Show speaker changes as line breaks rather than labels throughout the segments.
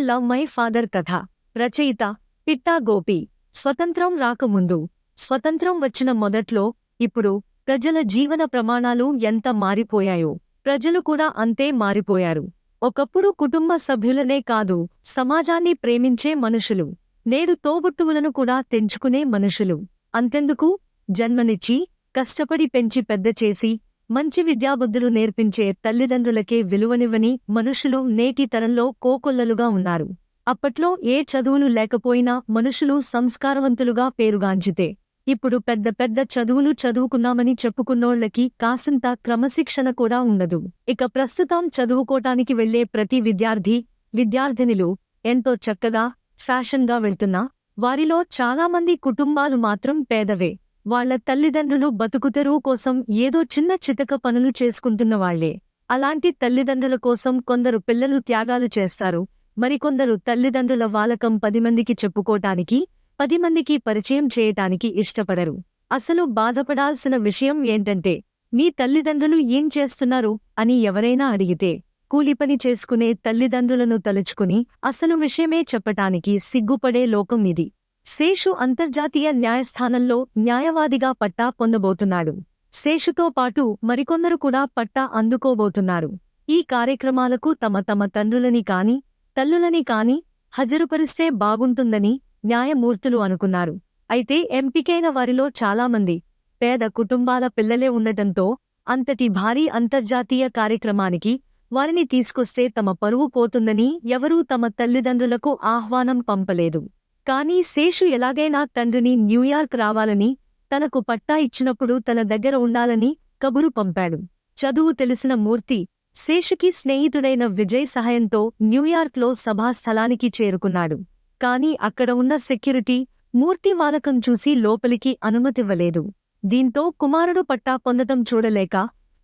Love my father కథ. రచయిత పిట్టా గోపి. స్వతంత్రం రాకముందు స్వతంత్రం వచ్చిన మొదట్లో ఇప్పుడు ప్రజల జీవన ప్రమాణాలు ఎంత మారిపోయాయో ప్రజలు కూడా అంతే మారిపోయారు. ఒకప్పుడు కుటుంబ సభ్యులనే కాదు సమాజాన్ని ప్రేమించే మనుషులు నేడు తోబుట్టువులను కూడా తెంచుకునే మనుషులు. అంతెందుకు? జన్మనిచ్చి కష్టపడి పెంచి పెద్ద చేసి మంచి విద్యాబుద్ధులు నేర్పించే తల్లిదండ్రులకే విలువనివ్వని మనుషులు నేటి తరంలో కోకొల్లలుగా ఉన్నారు. అప్పట్లో ఏ చదువులు లేకపోయినా మనుషులు సంస్కారవంతులుగా పేరుగాంచితే ఇప్పుడు పెద్ద పెద్ద చదువులు చదువుకున్నామని చెప్పుకున్నోళ్ళకి కాసింత క్రమశిక్షణ కూడా ఉండదు. ఇక ప్రస్తుతం చదువుకోటానికి వెళ్ళే ప్రతి విద్యార్థి విద్యార్థినిలు ఎంతో చక్కగా ఫ్యాషన్గా వెళ్తున్నా వారిలో చాలామంది కుటుంబాలు మాత్రం పేదవే. వాళ్ళ తల్లిదండ్రులు బతుకుతెరువు కోసం ఏదో చిన్న చితక పనులు చేసుకుంటున్న వాళ్ళే అలాంటి తల్లిదండ్రుల కోసం కొందరు పిల్లలు త్యాగాలు చేస్తారు. మరికొందరు తల్లిదండ్రుల వాలకం పది మందికి చెప్పుకోటానికి పది మందికి పరిచయం చేయటానికి ఇష్టపడరు. అసలు బాధపడాల్సిన విషయం ఏంటంటే మీ తల్లిదండ్రులు ఏం చేస్తున్నారు? అని ఎవరైనా అడిగితే కూలిపని చేసుకునే తల్లిదండ్రులను తలుచుకుని అసలు విషయమే చెప్పటానికి సిగ్గుపడే లోకం ఇది. శేషు అంతర్జాతీయ న్యాయస్థానంలో న్యాయవాదిగా పట్టా పొందబోతున్నాడు. శేషుతో పాటు మరికొందరు కూడా పట్టా అందుకోబోతున్నారు. ఈ కార్యక్రమాలకు తమ తమ తండ్రులని కాని తల్లులని కాని హజరుపరిస్తే బాగుంటుందని న్యాయమూర్తులు అనుకున్నారు. అయితే ఎంపికైన వారిలో చాలామంది పేద కుటుంబాల పిల్లలే ఉండటంతో అంతటి భారీ అంతర్జాతీయ కార్యక్రమానికి వారిని తీసుకొస్తే తమ పరువు పోతుందని ఎవరూ తమ తల్లిదండ్రులకు ఆహ్వానం పంపలేదు. కానీ శేషు ఎలాగైనా తండ్రిని న్యూయార్క్ రావాలని తనకు పట్టా ఇచ్చినప్పుడు తన దగ్గర ఉండాలని కబురు పంపాడు. చదువు తెలిసిన మూర్తి శేషుకి స్నేహితుడైన విజయ్ సహాయంతో న్యూయార్క్లో సభాస్థలానికి చేరుకున్నాడు. కాని అక్కడ ఉన్న సెక్యూరిటీ మూర్తి వాలకం చూసి లోపలికి అనుమతివ్వలేదు. దీంతో కుమారుడు పట్టా పొందటం చూడలేక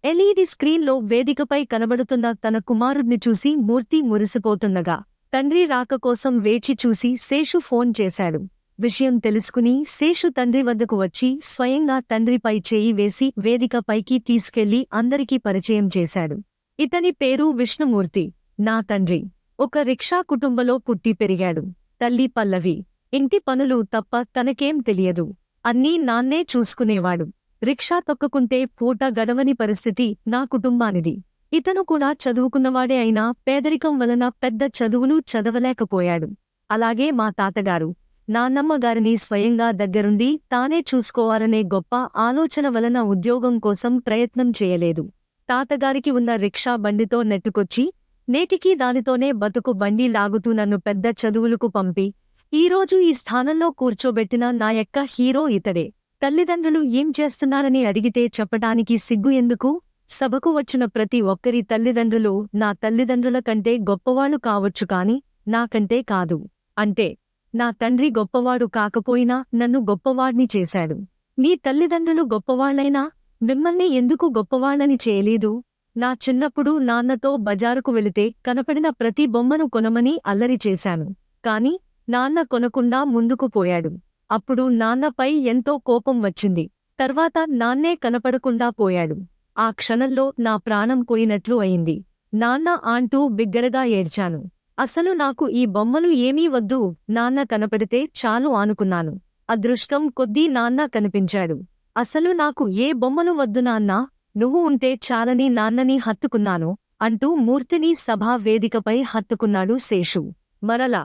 ఎల్ఈడి స్క్రీన్లో వేదికపై కనబడుతున్న తన కుమారుడిని చూసి మూర్తి మురిసిపోతుండగా తండ్రి రాక కోసం వేచి చూసి శేషు ఫోన్ చేశాడు. విషయం తెలుసుకుని శేషు తండ్రి వద్దకు వచ్చి స్వయంగా తండ్రిపై చేయి వేసి వేదికపైకి తీసుకెళ్ళి అందరికీ పరిచయం చేశాడు. ఇతని పేరు విష్ణుమూర్తి. నా తండ్రి. ఒక రిక్షా కుటుంబంలో పుట్టి పెరిగాడు. తల్లి పల్లవి. ఇంటి పనులు తప్ప తనకేం తెలియదు. అన్నీ నాన్నే చూసుకునేవాడు. రిక్షా తొక్కుకుంటే పూట గడవని పరిస్థితి నా కుటుంబానిది. ఇతను కూడా చదువుకున్నవాడే అయినా పేదరికం వలన పెద్ద చదువులు చదవలేకపోయాడు. అలాగే మా తాతగారు నాన్నమ్మగారిని స్వయంగా దగ్గరుండి తానే చూసుకోవాలనే గొప్ప ఆలోచన వలన ఉద్యోగం కోసం ప్రయత్నం చేయలేదు. తాతగారికి ఉన్న రిక్షా బండితో నెట్టుకొచ్చి నేటికీ దానితోనే బతుకు బండి లాగుతూ నన్ను పెద్ద చదువులకు పంపి ఈరోజు ఈ స్థానంలో కూర్చోబెట్టిన నా యొక్క హీరో ఇతడే. తల్లిదండ్రులు ఏం చేస్తున్నారని అడిగితే చెప్పటానికి సిగ్గు ఎందుకు? సభకు వచ్చిన ప్రతి ఒక్కరి తల్లిదండ్రులు నా తల్లిదండ్రుల కంటే గొప్పవాళ్ళు కావచ్చు కాని నాకంటే కాదు. అంటే నా తండ్రి గొప్పవాడు కాకపోయినా నన్ను గొప్పవాడ్ని చేశాడు. మీ తల్లిదండ్రులు గొప్పవాళ్ళైనా మిమ్మల్ని ఎందుకు గొప్పవాళ్ళని చేయలేదు? నా చిన్నప్పుడు నాన్నతో బజారుకు వెళితే కనపడిన ప్రతి బొమ్మను కొనమని అల్లరి చేశాను. కాని నాన్న కొనకుండా ముందుకు పోయాడు. అప్పుడు నాన్నపై ఎంతో కోపం వచ్చింది. తర్వాత నాన్నే కనపడకుండా పోయాడు. ఆ క్షణంలో నా ప్రాణం పోయినట్లు అయింది. నాన్న ఆంటూ బిగ్గరగా ఏడ్చాను. అసలు నాకు ఈ బొమ్మలు ఏమీ వద్దు నాన్న కనపడితే చాలు ఆనుకున్నాను అదృష్టం కొద్దీ నాన్న కనిపించాడు. అసలు నాకు ఏ బొమ్మలు వద్దు నాన్నా నువ్వు ఉంటే చాలని నాన్నని హత్తుకున్నాను అంటూ మూర్తిని సభా వేదికపై హత్తుకున్నాడు శేషు. మరలా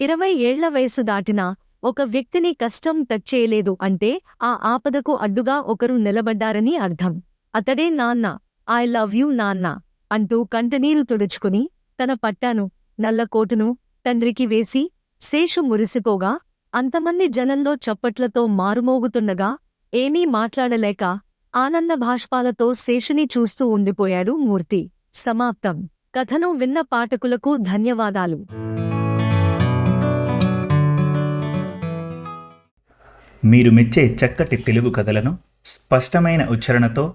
ఇరవై ఏళ్ళ వయసు దాటినా ఒక వ్యక్తిని కష్టం టచ్చేయలేదు అంటే ఆ ఆపదకు అడ్డుగా ఒకరు నిలబడ్డారని అర్థం. అతడే నాన్న ఐ లవ్ యూ నాన్న అంటూ కంటనీరు తుడుచుకుని తన పట్టాను నల్ల కోటును తండ్రికి వేసి శేషు మురిసిపోగా అంతమంది జనంలో చప్పట్లతో మారుమోగుతుండగా ఏమీ మాట్లాడలేక ఆనంద భాష్పాలతో శేషుని చూస్తూ ఉండిపోయాడు మూర్తి. సమాప్తం. కథను విన్న పాఠకులకు ధన్యవాదాలు.
మీరు మెచ్చే చక్కటి తెలుగు కథలను స్పష్టమైన ఉచ్చారణతో